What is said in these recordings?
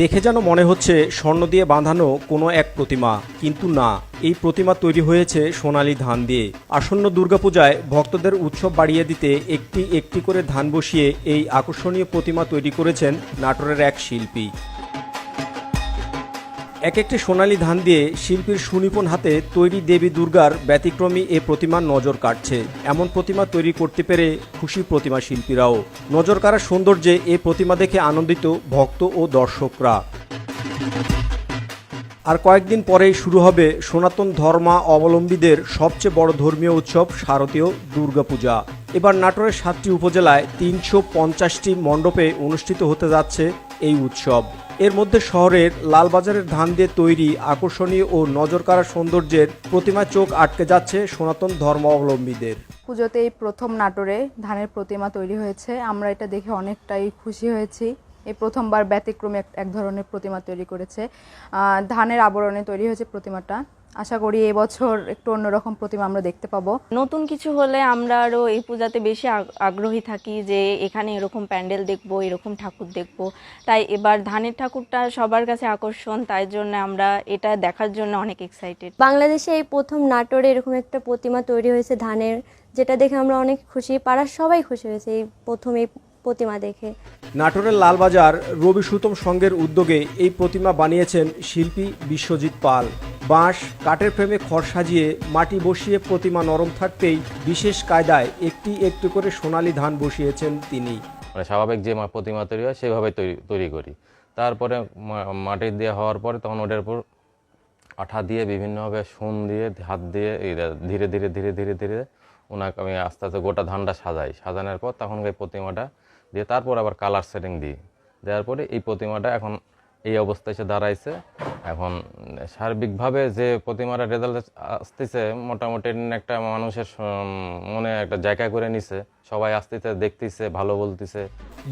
দেখে যেন মনে হচ্ছে স্বর্ণ দিয়ে বাঁধানো কোনো এক প্রতিমা। কিন্তু না, এই প্রতিমা তৈরি হয়েছে সোনালি ধান দিয়ে। আসন্ন দুর্গাপূজায় ভক্তদের উৎসব বাড়িয়ে দিতে একটি একটি করে ধান বসিয়ে এই আকর্ষণীয় প্রতিমা তৈরি করেছেন নাটোরের এক শিল্পী। এক একটি সোনালী ধান দিয়ে শিল্পীর সুনিপুণ হাতে তৈরি দেবী দুর্গার ব্যতিক্রমী এ প্রতিমার নজর কাটছে। এমন প্রতিমা তৈরি করতে পেরে খুশি প্রতিমা শিল্পীরাও। নজর কাড়া সৌন্দর্যে এ প্রতিমা দেখে আনন্দিত ভক্ত ও দর্শকরা। আর কয়েকদিন পরেই শুরু হবে সনাতন ধর্মা অবলম্বীদের সবচেয়ে বড় ধর্মীয় উৎসব, শারদীয় দুর্গাপূজা। এবার নাটোরের সাতটি উপজেলায় তিনশো পঞ্চাশটি মণ্ডপে অনুষ্ঠিত হতে যাচ্ছে এই উৎসব। এর মধ্যে শহরের লালবাজারের ধান দিয়ে তৈরি আকর্ষণীয় ও নজরকাড়া সৌন্দর্যের প্রতিমা চোখ আটকে যাচ্ছে সনাতন ধর্মাবলম্বীদের। পুজোতে এই প্রথম নাটোরে ধানের প্রতিমা তৈরি হয়েছে। আমরা এটা দেখে অনেকটাই খুশি হয়েছি। এই প্রথমবার ব্যতিক্রমে এক- ধরনের প্রতিমা তৈরি করেছে। ধানের আবরণে তৈরি হয়েছে প্রতিমাটা। আশা করি এবছর একটু অন্যরকম প্রতিমা আমরা দেখতে পাবো। নতুন কিছু হলে আমরা আরও এই পূজাতে বেশি আগ- আগ্রহী থাকি যে এখানে এরকম প্যান্ডেল দেখব এরকম ঠাকুর দেখব। তাই এবার ধানের ঠাকুরটা সবার কাছে আকর্ষণ তাই জন্য আমরা এটা দেখার জন্য অনেক এক্সাইটেড বাংলাদেশে এই প্রথম নাটোরে এরকম একটা প্রতিমা তৈরি হয়েছে ধানের যেটা দেখে আমরা অনেক খুশি পাড়ার সবাই খুশি হয়েছে এই প্রথম এই প্রতিমা দেখে। নাটোরের লালবাজার রবি সুতম সংঘের উদ্যোগে এই প্রতিমা বানিয়েছেন শিল্পী বিশ্বজিৎ পাল। বাঁশ, কাঠের ফ্রেমে খড় সাজিয়ে মাটি বসিয়ে প্রতিমা নরম থাকতেই বিশেষ কায়দায় একটি একটি করে সোনালি ধান বসিয়েছেন তিনি। মানে স্বাভাবিক যে প্রতিমা তৈরি হয়, সেভাবে তৈরি তৈরি করি। তারপরে মা- মাটি দিয়ে হওয়ার পরে তখন ওটার উপর আঠা দিয়ে বিভিন্নভাবে সুন দিয়ে, হাত দিয়ে ধীরে ধীরে ধীরে ধীরে ধীরে ওনাকে আমি আস্তে আস্তে গোটা ধানটা সাজাই। সাজানোর পর তখন এই প্রতিমাটা দিয়ে তারপর আবার কালার সেটিং দিই। দেওয়ার পরে এই প্রতিমাটা এখন এই অবস্থায় এসে দাঁড়াইছে। এখন সার্বিকভাবে যে প্রতিমার রেজাল্ট আসতেছে মোটামুটি একটা মানুষের মনে একটা জায়গা করে নিছে। সবাই আসতেছে দেখতেছে ভালো বলতেছে।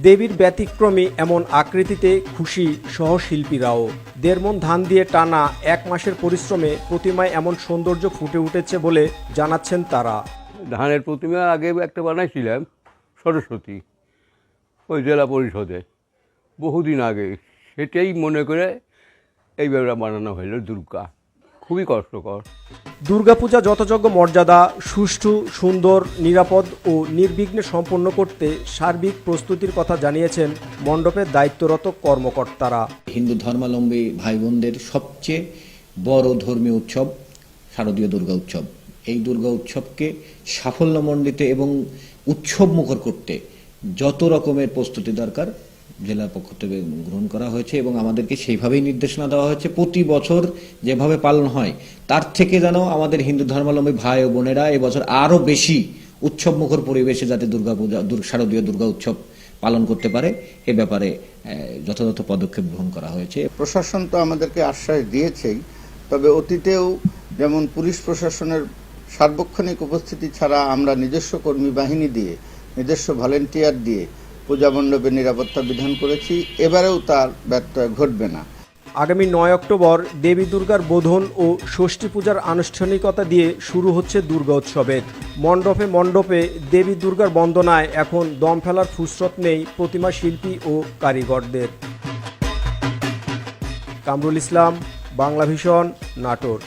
দেবীর ব্যতিক্রমী এমন আকৃতিতে খুশি সহশিল্পীরাও। দেড় মন ধান দিয়ে টানা এক মাসের পরিশ্রমে প্রতিমায় এমন সৌন্দর্য ফুটে উঠেছে বলে জানাচ্ছেন তারা। ধানের প্রতিমা আগে একটা বানাইছিলাম সরস্বতী ওই জেলা পরিষদে। বহুদিন আগে সেটাই মনে করে এইভাবে বানানো হলো দুর্গা। খুবই কষ্টকর। দুর্গাপূজা যথাযোগ্য মর্যাদা সুষ্ঠু সুন্দর নিরাপদ ও নির্বিঘ্নে সম্পন্ন করতে সার্বিক প্রস্তুতির কথা জানিয়েছেন মণ্ডপের দায়িত্বরত কর্মকর্তারা। হিন্দু ধর্মাবলম্বী ভাই বোনদের সবচেয়ে বড় ধর্মীয় উৎসব শারদীয় দুর্গা উৎসব। এই দুর্গা উৎসবকে সাফল্যমণ্ডিত এবং উৎসব মুখর করতে যত রকমের প্রস্তুতি দরকার জেলার পক্ষ থেকে গ্রহণ করা হয়েছে এবং আমাদেরকে সেইভাবেই নির্দেশনা দেওয়া হয়েছে। প্রতি বছর যেভাবে পালন হয়, তার থেকে যেন আমাদের হিন্দু ধর্মাবলম্বী ভাই ও বোনেরা এবছর আরও বেশি উৎসব মুখর পরিবেশে যাতে দুর্গাপূজা শারদীয় দুর্গা উৎসব পালন করতে পারে, এ ব্যাপারে যথাযথ পদক্ষেপ গ্রহণ করা হয়েছে। প্রশাসন তো আমাদেরকে আশ্বাস দিয়েছেই, তবে অতীতেও যেমন পুলিশ প্রশাসনের সার্বক্ষণিক উপস্থিতি ছাড়া আমরা নিজস্ব কর্মী বাহিনী দিয়ে, নিজস্ব ভলেন্টিয়ার দিয়ে পূজা মণ্ডপে নিরাপত্তা বিধান করেছি, এবারেও তার ব্যত্যয় ঘটবে না। আগামী নয় অক্টোবর দেবী দুর্গার বোধন ও ষষ্ঠী পূজার আনুষ্ঠানিকতা দিয়ে শুরু হচ্ছে দুর্গা উৎসবের মণ্ডপে মণ্ডপে দেবী দুর্গার বন্দনায় এখন দম ফেলার ফুসরত নেই প্রতিমা শিল্পী ও কারিগরদের। কামরুল ইসলাম, বাংলা ভীষণ নাটোর।